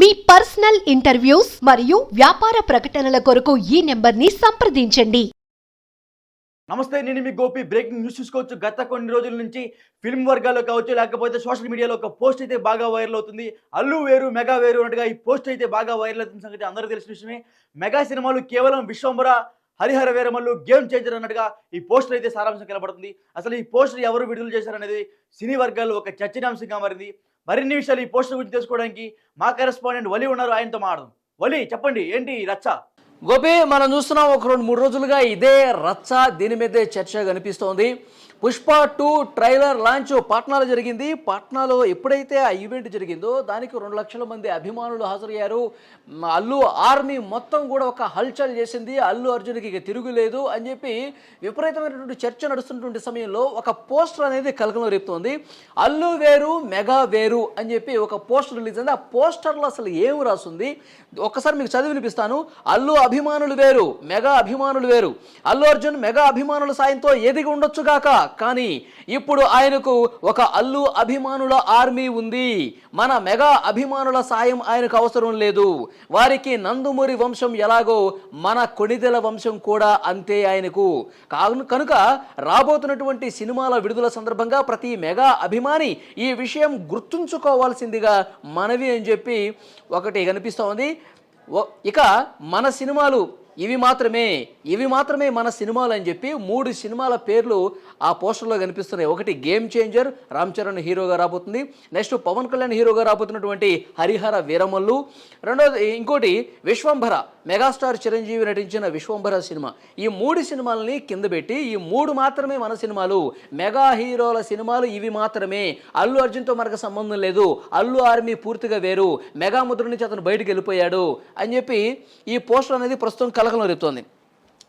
మీ personal interviews మరియు వ్యాపార ప్రకటనల కొరకు ఈ నెంబర్ని సంప్రదించండి. నమస్తే నేను మీ గోపి. బ్రేకింగ్ న్యూస్ చూసుకోవచ్చు. గత కొన్ని రోజుల నుంచి ఫిల్మ్ వర్గాల్లో కావచ్చు లేకపోతే సోషల్ మీడియాలో ఒక పోస్ట్ అయితే బాగా వైరల్ అవుతుంది. అల్లు వేరు మెగా వేరు అన్నట్టుగా ఈ పోస్ట్ అయితే బాగా వైరల్ అవుతున్న సంగతి అందరూ తెలిసిన విషయమే. మెగా సినిమాలు కేవలం విశ్వంబర హరిహర వీరమల్లు గేమ్ చేంజర్ అన్నట్టుగా ఈ పోస్టర్ అయితే సారాంశం కనబడుతుంది. అసలు ఈ పోస్టర్ ఎవరు విడుదల చేశారనేది సినీ వర్గాల్లో ఒక చర్చనీయాంశంగా మారింది. మరిన్ని విషయాలు ఈ పోస్టుల గురించి తెలుసుకోవడానికి మా కరెస్పాండెంట్ వలి ఉన్నారు ఆయనతో మాట్లాడదాం. వలి చెప్పండి ఏంటి ఈ రచ్చ? గోపి మనం చూస్తున్నాం ఒక రెండు మూడు రోజులుగా ఇదే రచ్చ దీని మీదే చర్చ కనిపిస్తోంది. పుష్ప టూ ట్రైలర్ లాంచ్ పాట్నాలో జరిగింది. పాట్నాలో ఎప్పుడైతే ఆ ఈవెంట్ జరిగిందో దానికి రెండు లక్షల మంది అభిమానులు హాజరయ్యారు. అల్లు ఆర్మీ మొత్తం కూడా ఒక హల్చల్ చేసింది. అల్లు అర్జున్కి ఇక తిరుగులేదు అని చెప్పి విపరీతమైనటువంటి చర్చ నడుస్తున్నటువంటి సమయంలో ఒక పోస్టర్ అనేది కలకలం రేపుతోంది. అల్లు వేరు మెగా వేరు అని చెప్పి ఒక పోస్టర్ రిలీజ్ అయింది. ఆ పోస్టర్లో అసలు ఏం రాస్తుంది ఒక్కసారి మీకు చదివి వినిపిస్తాను. అల్లు అభిమానులు వేరు మెగా అభిమానులు వేరు. అల్లు అర్జున్ మెగా అభిమానుల సాయంతో ఎదిగి ఉండొచ్చు గాక కానీ ఇప్పుడు ఆయనకు ఒక అల్లు అభిమానుల ఆర్మీ ఉంది. మన మెగా అభిమానుల సాయం ఆయనకు అవసరం లేదు. వారికి నందుమూరి వంశం ఎలాగో మన కొణిదెల వంశం కూడా అంతే ఆయనకు. కనుక రాబోతున్నటువంటి సినిమాల విడుదల సందర్భంగా ప్రతి మెగా అభిమాని ఈ విషయం గుర్తుంచుకోవాల్సిందిగా మనవి అని చెప్పి ఒకటి కనిపిస్తోంది. ఇక మన సినిమాలు ఇవి మాత్రమే ఇవి మాత్రమే మన సినిమాలు అని చెప్పి మూడు సినిమాల పేర్లు ఆ పోస్టర్లో కనిపిస్తున్నాయి. ఒకటి గేమ్ చేంజర్ రామ్ చరణ్ హీరోగా రాబోతుంది. నెక్స్ట్ పవన్ కళ్యాణ్ హీరోగా రాబోతున్నటువంటి హరిహర వీరమల్లు. రెండోది ఇంకోటి విశ్వంభర మెగాస్టార్ చిరంజీవి నటించిన విశ్వంభర సినిమా. ఈ మూడు సినిమాలని కింద పెట్టి ఈ మూడు మాత్రమే మన సినిమాలు. మెగా హీరోల సినిమాలు ఇవి మాత్రమే. అల్లు అర్జున్తో మనకు సంబంధం లేదు. అల్లు ఆర్మీ పూర్తిగా వేరు. మెగా ముద్ర నుంచి అతను బయటకు వెళ్ళిపోయాడు అని చెప్పి ఈ పోస్టర్ అనేది ప్రస్తుతం కల కలకలం రేపుతోంది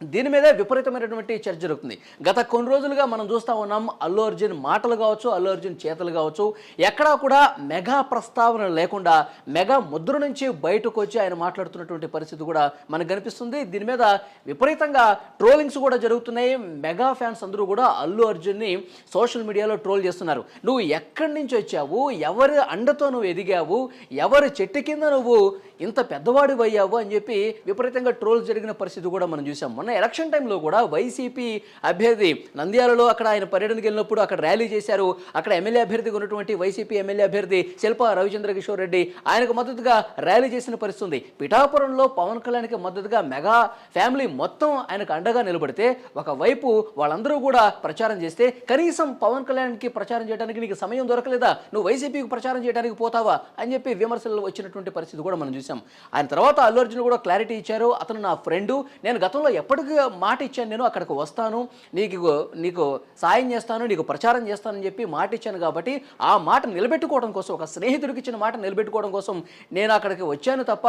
దీని మీద విపరీతమైనటువంటి చర్చ జరుగుతుంది. గత కొన్ని రోజులుగా మనం చూస్తూ ఉన్నాం అల్లు అర్జున్ మాటలు కావచ్చు అల్లు అర్జున్ చేతలు కావచ్చు ఎక్కడా కూడా మెగా ప్రస్తావన లేకుండా మెగా ముద్ర నుంచి బయటకు వచ్చి ఆయన మాట్లాడుతున్నటువంటి పరిస్థితి కూడా మనకు కనిపిస్తుంది. దీని మీద విపరీతంగా ట్రోలింగ్స్ కూడా జరుగుతున్నాయి. మెగా ఫ్యాన్స్ అందరూ కూడా అల్లు అర్జున్ని సోషల్ మీడియాలో ట్రోల్ చేస్తున్నారు. నువ్వు ఎక్కడి నుంచి వచ్చావు? ఎవరి అండతో నువ్వు ఎదిగావు? ఎవరి చెట్టు కింద నువ్వు ఇంత పెద్దవాడివి అయ్యావు అని చెప్పి విపరీతంగా ట్రోల్ జరిగిన పరిస్థితి కూడా మనం చూసాం. మొన్న ఎలక్షన్ టైంలో కూడా వైసీపీ అభ్యర్థి నంద్యాలలో అక్కడ ఆయన పర్యటనకి వెళ్ళినప్పుడు అక్కడ ర్యాలీ చేశారు. అక్కడ ఎమ్మెల్యే అభ్యర్థిగా ఉన్నటువంటి వైసీపీ ఎమ్మెల్యే అభ్యర్థి శిల్ప రవిచంద్ర కిషోర్ రెడ్డి ఆయనకు మద్దతుగా ర్యాలీ చేసిన పరిస్థితి ఉంది పిఠాపురంలో పవన్ కళ్యాణ్కి మద్దతుగా మెగా ఫ్యామిలీ మొత్తం ఆయనకు అండగా నిలబడితే ఒకవైపు వాళ్ళందరూ కూడా ప్రచారం చేస్తే కనీసం పవన్ కళ్యాణ్కి ప్రచారం చేయడానికి నీకు సమయం దొరకలేదా? నువ్వు వైసీపీకి ప్రచారం చేయడానికి పోతావా? అని చెప్పి విమర్శలు వచ్చినటువంటి పరిస్థితి కూడా మనం చూసాం ఆయన తర్వాత అల్లు అర్జున్ కూడా క్లారిటీ ఇచ్చారు. అతను నా ఫ్రెండు. నేను గతంలో ఎప్పటికీ మాట ఇచ్చాను నేను అక్కడికి వస్తాను నీకు నీకు సాయం చేస్తాను నీకు ప్రచారం చేస్తానని చెప్పి మాట ఇచ్చాను కాబట్టి ఆ మాట నిలబెట్టుకోవడం కోసం ఒక స్నేహితుడికి ఇచ్చిన మాట నిలబెట్టుకోవడం కోసం నేను అక్కడికి వచ్చాను తప్ప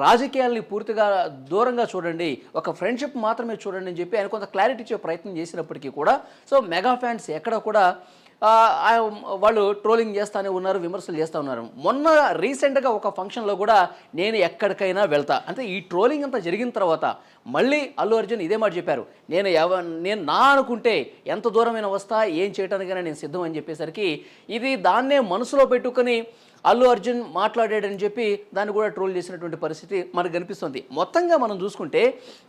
రాజకీయాల్ని పూర్తిగా దూరంగా చూడండి ఒక ఫ్రెండ్షిప్ మాత్రమే చూడండి అని చెప్పి ఆయన కొంత క్లారిటీ ఇచ్చే ప్రయత్నం చేసినప్పటికీ కూడా సో మెగా ఫ్యాన్స్ ఎక్కడ కూడా వాళ్ళు ట్రోలింగ్ చేస్తానే ఉన్నారు విమర్శలు చేస్తూ ఉన్నారు. మొన్న రీసెంట్గా ఒక ఫంక్షన్లో కూడా నేను ఎక్కడికైనా వెళ్తా. అంటే ఈ ట్రోలింగ్ అంతా జరిగిన తర్వాత మళ్ళీ అల్లు అర్జున్ ఇదే మాట చెప్పారు. నేను ఎవ నేను నా అనుకుంటే ఎంత దూరమైన వస్తా ఏం చేయడానికైనా నేను సిద్ధం అని చెప్పేసరికి ఇది దాన్నే మనసులో పెట్టుకొని అల్లు అర్జున్ మాట్లాడాడని చెప్పి దాన్ని కూడా ట్రోల్ చేసినటువంటి పరిస్థితి మనకు కనిపిస్తుంది. మొత్తంగా మనం చూసుకుంటే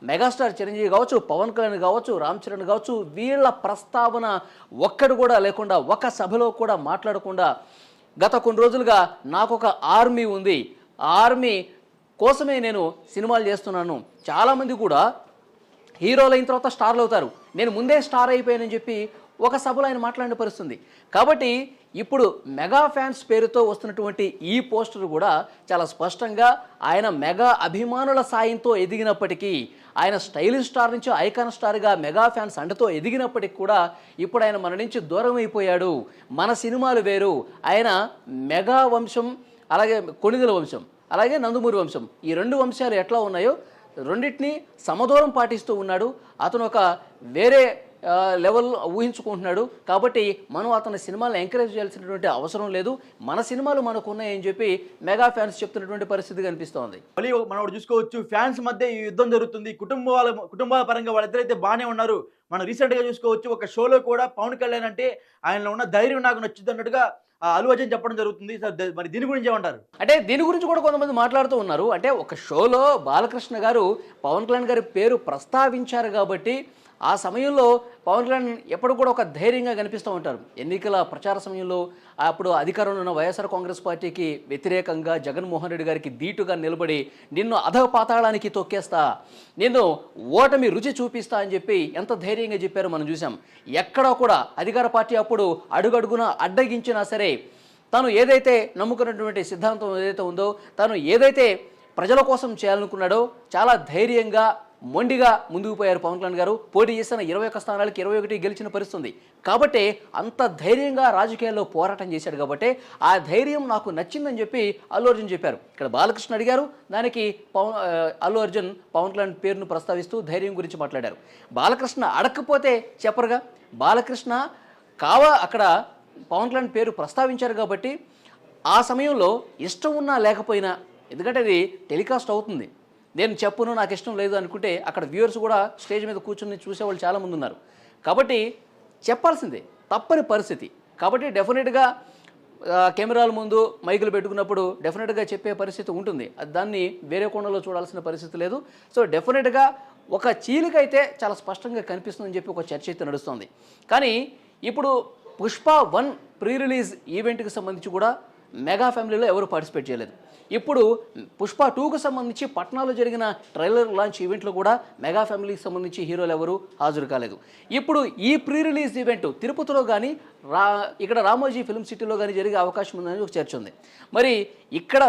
మెగాస్టార్ చిరంజీవి కావచ్చు పవన్ కళ్యాణ్ కావచ్చు రామ్ చరణ్ కావచ్చు వీళ్ళ ప్రస్తావన ఒక్కడు కూడా లేకుండా ఒక సభలో కూడా మాట్లాడకుండా గత కొన్ని రోజులుగా నాకు ఒక ఆర్మీ ఉంది. ఆ ఆర్మీ కోసమే నేను సినిమాలు చేస్తున్నాను. చాలామంది కూడా హీరోలు అయిన తర్వాత స్టార్లు అవుతారు. నేను ముందే స్టార్ అయిపోయానని చెప్పి ఒక సభలో ఆయన మాట్లాడిన పరిస్థితుంది. కాబట్టి ఇప్పుడు మెగా ఫ్యాన్స్ పేరుతో వస్తున్నటువంటి ఈ పోస్టర్ కూడా చాలా స్పష్టంగా ఆయన మెగా అభిమానుల సాయంతో ఎదిగినప్పటికీ ఆయన స్టైలిష్ స్టార్ నుంచి ఐకాన్ స్టార్గా మెగా ఫ్యాన్స్ అండతో ఎదిగినప్పటికీ కూడా ఇప్పుడు ఆయన మన నుంచి దూరం అయిపోయాడు. మన సినిమాలు వేరు. ఆయన మెగా వంశం అలాగే కొణిదల వంశం అలాగే నందమూరి వంశం. ఈ రెండు వంశాలు ఎట్లా ఉన్నాయో రెండింటినీ సమదూరం పాటిస్తూ ఉన్నాడు. అతను ఒక వేరే లెవెల్ ఊహించుకుంటున్నాడు. కాబట్టి మనం అతని సినిమాలను ఎంకరేజ్ చేయాల్సినటువంటి అవసరం లేదు. మన సినిమాలు మనకు ఉన్నాయని చెప్పి మెగా ఫ్యాన్స్ చెప్తున్నటువంటి పరిస్థితి కనిపిస్తోంది. మళ్ళీ మనం చూసుకోవచ్చు. ఫ్యాన్స్ మధ్య ఈ యుద్ధం జరుగుతుంది. కుటుంబాల కుటుంబాల పరంగా వాళ్ళిద్దరైతే బాగానే ఉన్నారు. మనం రీసెంట్గా చూసుకోవచ్చు. ఒక షోలో కూడా పవన్ కళ్యాణ్ అంటే ఆయనలో ఉన్న ధైర్యం నాకు నచ్చుద్ది అన్నట్టుగా అర్జున్ చెప్పడం జరుగుతుంది. సార్ మరి దీని గురించి ఏమంటారు? అంటే దీని గురించి కూడా కొంతమంది మాట్లాడుతూ ఉన్నారు. అంటే ఒక షోలో బాలకృష్ణ గారు పవన్ కళ్యాణ్ గారి పేరు ప్రస్తావించారు కాబట్టి ఆ సమయంలో పవన్ కళ్యాణ్ ఎప్పుడు కూడా ఒక ధైర్యంగా కనిపిస్తూ ఉంటారు. ఎన్నికల ప్రచార సమయంలో అప్పుడు అధికారంలో ఉన్న వైఎస్ఆర్ కాంగ్రెస్ పార్టీకి వ్యతిరేకంగా జగన్మోహన్ రెడ్డి గారికి దీటుగా నిలబడి నిన్ను అధ పాతాళానికి తొక్కేస్తా నేను ఓటమి రుచి చూపిస్తా అని చెప్పి ఎంత ధైర్యంగా చెప్పారో మనం చూసాం ఎక్కడా కూడా అధికార పార్టీ అప్పుడు అడుగడుగున అడ్డగించినా సరే తను ఏదైతే నమ్ముకున్నటువంటి సిద్ధాంతం ఏదైతే ఉందో తను ఏదైతే ప్రజల కోసం చేయాలనుకున్నాడో చాలా ధైర్యంగా మొండిగా ముందుకు పోయారు పవన్ కళ్యాణ్ గారు. పోటీ చేసిన ఇరవై ఒక్క స్థానాలకి ఇరవై ఒకటి గెలిచిన పరిస్థితుంది. కాబట్టి అంత ధైర్యంగా రాజకీయాల్లో పోరాటం చేశాడు కాబట్టి ఆ ధైర్యం నాకు నచ్చిందని చెప్పి అల్లు అర్జున్ చెప్పారు. ఇక్కడ బాలకృష్ణ అడిగారు. దానికి పవన్ అల్లు అర్జున్ పవన్ కళ్యాణ్ పేరును ప్రస్తావిస్తూ ధైర్యం గురించి మాట్లాడారు. బాలకృష్ణ అడగకపోతే చెప్పరుగా. బాలకృష్ణ కావ అక్కడ పవన్ కళ్యాణ్ పేరు ప్రస్తావించారు కాబట్టి ఆ సమయంలో ఇష్టం ఉన్నా లేకపోయినా ఎందుకంటే అది టెలికాస్ట్ అవుతుంది. నేను చెప్పును నాకు ఇష్టం లేదు అనుకుంటే అక్కడ వ్యూవర్స్ కూడా స్టేజ్ మీద కూర్చుని చూసేవాళ్ళు చాలామంది ఉన్నారు. కాబట్టి చెప్పాల్సిందే తప్పని పరిస్థితి. కాబట్టి డెఫినెట్గా కెమెరాల ముందు మైకులు పెట్టుకున్నప్పుడు డెఫినెట్గా చెప్పే పరిస్థితి ఉంటుంది. అది దాన్ని వేరే కోణంలో చూడాల్సిన పరిస్థితి లేదు. సో డెఫినెట్గా ఒక చీలికైతే చాలా స్పష్టంగా కనిపిస్తుందని చెప్పి ఒక చర్చ అయితే నడుస్తుంది. కానీ ఇప్పుడు పుష్ప వన్ ప్రీ రిలీజ్ ఈవెంట్కి సంబంధించి కూడా మెగా ఫ్యామిలీలో ఎవరు పార్టిసిపేట్ చేయలేదు. ఇప్పుడు పుష్ప టూకు సంబంధించి పట్నాలో జరిగిన ట్రైలర్ లాంచ్ ఈవెంట్లో కూడా మెగా ఫ్యామిలీకి సంబంధించి హీరోలు ఎవరు హాజరు కాలేదు. ఇప్పుడు ఈ ప్రీ రిలీజ్ ఈవెంట్ తిరుపతిలో కానీ రా ఇక్కడ రామోజీ ఫిల్మ్ సిటీలో కానీ జరిగే అవకాశం ఉందని ఒక చర్చ ఉంది. మరి ఇక్కడ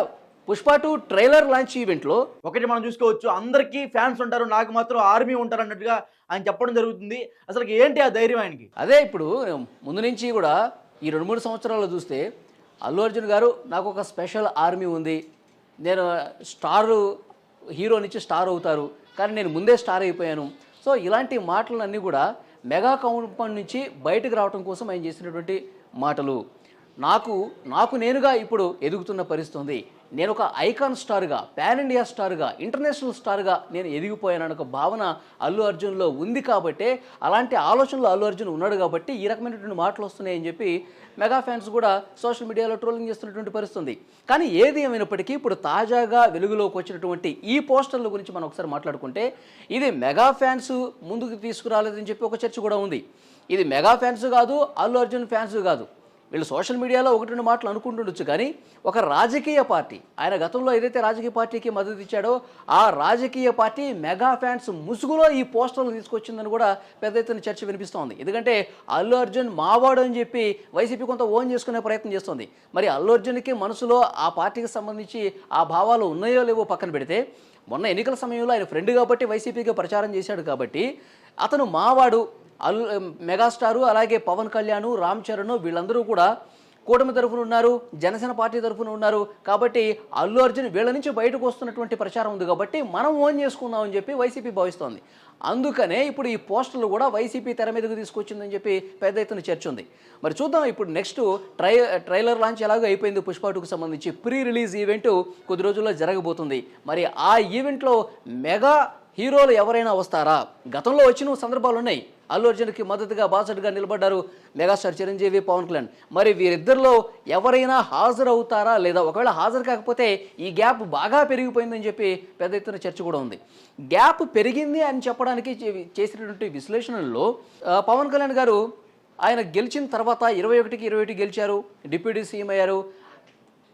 పుష్ప టూ ట్రైలర్ లాంచ్ ఈవెంట్లో ఒకటి మనం చూసుకోవచ్చు అందరికీ ఫ్యాన్స్ ఉంటారు నాకు మాత్రం ఆర్మీ ఉంటారు అన్నట్టుగా ఆయన చెప్పడం జరుగుతుంది. అసలు ఏంటి ఆ ధైర్యం ఆయనకి? అదే ఇప్పుడు ముందు నుంచి కూడా ఈ రెండు మూడు సంవత్సరాల్లో చూస్తే అల్లు అర్జున్ గారు నాకు ఒక స్పెషల్ ఆర్మీ ఉంది. నేను స్టార్ హీరో నుంచి స్టార్ అవుతారు. కానీ నేను ముందే స్టార్ అయిపోయాను. సో ఇలాంటి మాటలన్నీ కూడా మెగా కాంపౌండ్ నుంచి బయటకు రావడం కోసం ఆయన చేసినటువంటి మాటలు. నాకు నాకు నేనుగా ఇప్పుడు ఎదుగుతున్న పరిస్థితి ఉంది. నేను ఒక ఐకాన్ స్టార్గా పాన్ ఇండియా స్టార్గా ఇంటర్నేషనల్ స్టార్గా నేను ఎదిగిపోయాను ఒక భావన అల్లు అర్జున్లో ఉంది కాబట్టే అలాంటి ఆలోచనలు అల్లు అర్జున్ ఉన్నాడు కాబట్టి ఈ రకమైనటువంటి మాటలు వస్తున్నాయని చెప్పి మెగా ఫ్యాన్స్ కూడా సోషల్ మీడియాలో ట్రోలింగ్ చేస్తున్నటువంటి పరిస్థితుంది. కానీ ఏది ఏమైనప్పటికీ ఇప్పుడు తాజాగా వెలుగులోకి వచ్చినటువంటి ఈ పోస్టర్ల గురించి మనం ఒకసారి మాట్లాడుకుంటే ఇది మెగా ఫ్యాన్స్ ముందుకు తీసుకురాలేదని చెప్పి ఒక చర్చ కూడా ఉంది. ఇది మెగా ఫ్యాన్స్ కాదు అల్లు అర్జున్ ఫ్యాన్స్ కాదు. వీళ్ళు సోషల్ మీడియాలో ఒకటి రెండు మాటలు అనుకుంటుండొచ్చు కానీ ఒక రాజకీయ పార్టీ ఆయన గతంలో ఏదైతే రాజకీయ పార్టీకి మద్దతు ఇచ్చాడో ఆ రాజకీయ పార్టీ మెగా ఫ్యాన్స్ ముసుగులో ఈ పోస్టర్లు తీసుకొచ్చిందని కూడా పెద్ద ఎత్తున చర్చ వినిపిస్తోంది. ఎందుకంటే అల్లు అర్జున్ మావాడు అని చెప్పి వైసీపీ కొంత ఓన్ చేసుకునే ప్రయత్నం చేస్తోంది. మరి అల్లు అర్జున్కి మనసులో ఆ పార్టీకి సంబంధించి ఆ భావాలు ఉన్నాయో లేవో పక్కన పెడితే మొన్న ఎన్నికల సమయంలో ఆయన ఫ్రెండ్ కాబట్టి వైసీపీకి ప్రచారం చేశాడు కాబట్టి అతను మావాడు అల్లు మెగాస్టారు అలాగే పవన్ కళ్యాణ్ రామ్ చరణ్ వీళ్ళందరూ కూడా కూటమి తరఫున ఉన్నారు జనసేన పార్టీ తరఫున ఉన్నారు. కాబట్టి అల్లు అర్జున్ వీళ్ళ నుంచి బయటకు వస్తున్నటువంటి ప్రచారం ఉంది కాబట్టి మనం ఓన్ చేసుకుందామని చెప్పి వైసీపీ భావిస్తోంది. అందుకనే ఇప్పుడు ఈ పోస్టర్లు కూడా వైసీపీ తెర మీదకు తీసుకొచ్చిందని చెప్పి పెద్ద ఎత్తున చర్చ ఉంది. మరి చూద్దాం ఇప్పుడు నెక్స్ట్ ట్రై ట్రైలర్ లాంచ్ ఎలాగో అయిపోయింది పుష్పాటుకు సంబంధించి. ప్రీ రిలీజ్ ఈవెంట్ కొద్ది రోజుల్లో జరగబోతుంది. మరి ఆ ఈవెంట్లో మెగా హీరోలు ఎవరైనా వస్తారా? గతంలో వచ్చిన సందర్భాలు ఉన్నాయి. అల్లు అర్జున్కి మద్దతుగా బాసటగా నిలబడ్డారు మెగాస్టార్ చిరంజీవి పవన్ కళ్యాణ్. మరి వీరిద్దరిలో ఎవరైనా హాజరవుతారా లేదా ఒకవేళ హాజరు కాకపోతే ఈ గ్యాప్ బాగా పెరిగిపోయిందని చెప్పి పెద్ద ఎత్తున చర్చ కూడా ఉంది. గ్యాప్ పెరిగింది అని చెప్పడానికి చేసినటువంటి విశ్లేషణలో పవన్ కళ్యాణ్ గారు ఆయన గెలిచిన తర్వాత ఇరవై ఒకటికి ఇరవై ఒకటి గెలిచారు డిప్యూటీ సీఎం అయ్యారు.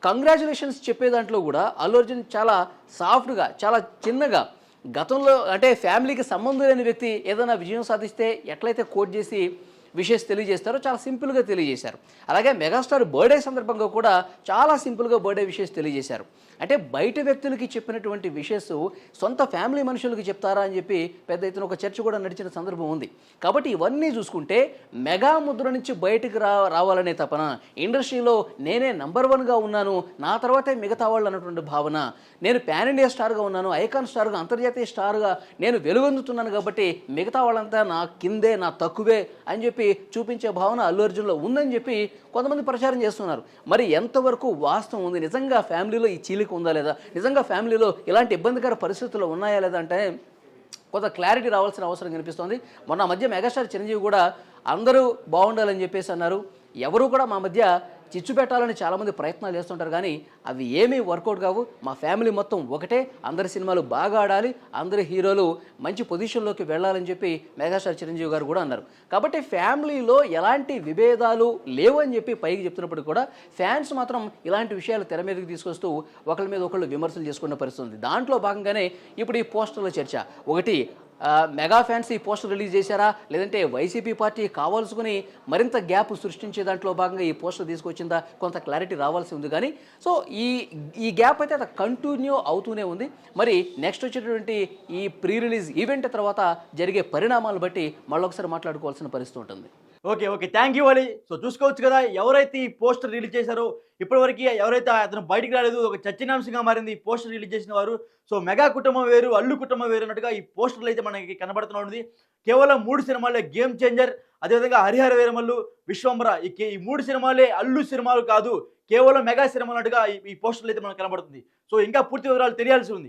కంగ్రాచులేషన్స్ చెప్పే దాంట్లో కూడా అల్లు అర్జున్ చాలా సాఫ్ట్గా చాలా చిన్నగా గతంలో అంటే ఫ్యామిలీకి సంబంధం లేని వ్యక్తి ఏదైనా విజయం సాధిస్తే ఎట్లయితే కోట్ చేసి విషెస్ తెలియజేస్తారో చాలా సింపుల్గా తెలియజేశారు. అలాగే మెగాస్టార్ బర్త్డే సందర్భంగా కూడా చాలా సింపుల్గా బర్త్డే విషెస్ తెలియజేశారు. అంటే బయట వ్యక్తులకి చెప్పినటువంటి విషెస్ సొంత ఫ్యామిలీ మనుషులకి చెప్తారా అని చెప్పి పెద్ద ఎత్తున ఒక చర్చ కూడా నడిచిన సందర్భం ఉంది. కాబట్టి ఇవన్నీ చూసుకుంటే మెగా ముద్ర నుంచి బయటకు రా రావాలనే తపన ఇండస్ట్రీలో నేనే నంబర్ వన్గా ఉన్నాను నా తర్వాతే మిగతా వాళ్ళు అన్నటువంటి భావన నేను పాన్ ఇండియా స్టార్గా ఉన్నాను ఐకాన్ స్టార్గా అంతర్జాతీయ స్టార్గా నేను వెలుగొందుతున్నాను కాబట్టి మిగతా వాళ్ళంతా నా కిందే నా తక్కువే అని చెప్పి చూపించే భావన అల్లు అర్జున్లో ఉందని చెప్పి కొంతమంది ప్రచారం చేస్తున్నారు. మరి ఎంతవరకు వాస్తవం ఉంది? నిజంగా ఫ్యామిలీలో ఈ చీలిక ఉందా లేదా? నిజంగా ఫ్యామిలీలో ఇలాంటి ఇబ్బందికర పరిస్థితులు ఉన్నాయా లేదా అంటే కొంత క్లారిటీ రావాల్సిన అవసరం కనిపిస్తోంది. మొన్న మధ్య మెగాస్టార్ చిరంజీవి కూడా అందరూ బాగుండాలని చెప్పేసి అన్నారు. ఎవరు కూడా మా మధ్య చిచ్చు పెట్టాలని చాలామంది ప్రయత్నాలు చేస్తుంటారు కానీ అవి ఏమీ వర్కౌట్ కావు. మా ఫ్యామిలీ మొత్తం ఒకటే. అందరి సినిమాలు బాగా ఆడాలి. అందరి హీరోలు మంచి పొజిషన్లోకి వెళ్ళాలని చెప్పి మెగాస్టార్ చిరంజీవి గారు కూడా అన్నారు. కాబట్టి ఫ్యామిలీలో ఎలాంటి విభేదాలు లేవు అని చెప్పి పైకి చెప్తున్నప్పుడు కూడా ఫ్యాన్స్ మాత్రం ఇలాంటి విషయాలు తెర మీదకి తీసుకొస్తూ ఒకళ్ళ మీద ఒకళ్ళు విమర్శలు చేసుకున్న పరిస్థితి ఉంది. దాంట్లో భాగంగానే ఇప్పుడు ఈ పోస్టర్ల చర్చ. ఒకటి మెగా ఫ్యాన్స్ ఈ పోస్టర్ రిలీజ్ చేశారా? లేదంటే వైసీపీ పార్టీ కావాల్సుకుని మరింత గ్యాప్ సృష్టించే దాంట్లో భాగంగా ఈ పోస్టర్ తీసుకొచ్చిందా? కొంత క్లారిటీ రావాల్సి ఉంది కానీ సో ఈ ఈ గ్యాప్ అయితే అది కంటిన్యూ అవుతూనే ఉంది. మరి నెక్స్ట్ వచ్చేటువంటి ఈ ప్రీ రిలీజ్ ఈవెంట్ తర్వాత జరిగే పరిణామాలు బట్టి మళ్ళొకసారి మాట్లాడుకోవాల్సిన పరిస్థితి ఉంటుంది. Okay okay. Thank you Ali so చూసుకోవచ్చు కదా ఎవరైతే ఈ పోస్టర్ రిలీజ్ చేశారో ఇప్పటివరకు ఎవరైతే అతను బయటికి రాలేదు ఒక చర్చనాంశంగా మారింది ఈ పోస్టర్ రిలీజ్ చేసిన వారు సో మెగా కుటుంబం వేరు అల్లు కుటుంబం వేరు అన్నట్టుగా ఈ పోస్టర్లు అయితే మనకి కనబడుతూ ఉంది కేవలం మూడు సినిమాలే గేమ్ చేంజర్ అదేవిధంగా హరిహర వీరమల్లు విశ్వంబర ఈ ఈ మూడు సినిమాలే అల్లు సినిమాలు కాదు కేవలం మెగా సినిమాలు అన్నట్టుగా ఈ- ఈ పోస్టర్లు అయితే మనకు కనబడుతుంది. సో ఇంకా పూర్తి వివరాలు తెలియాల్సి ఉంది.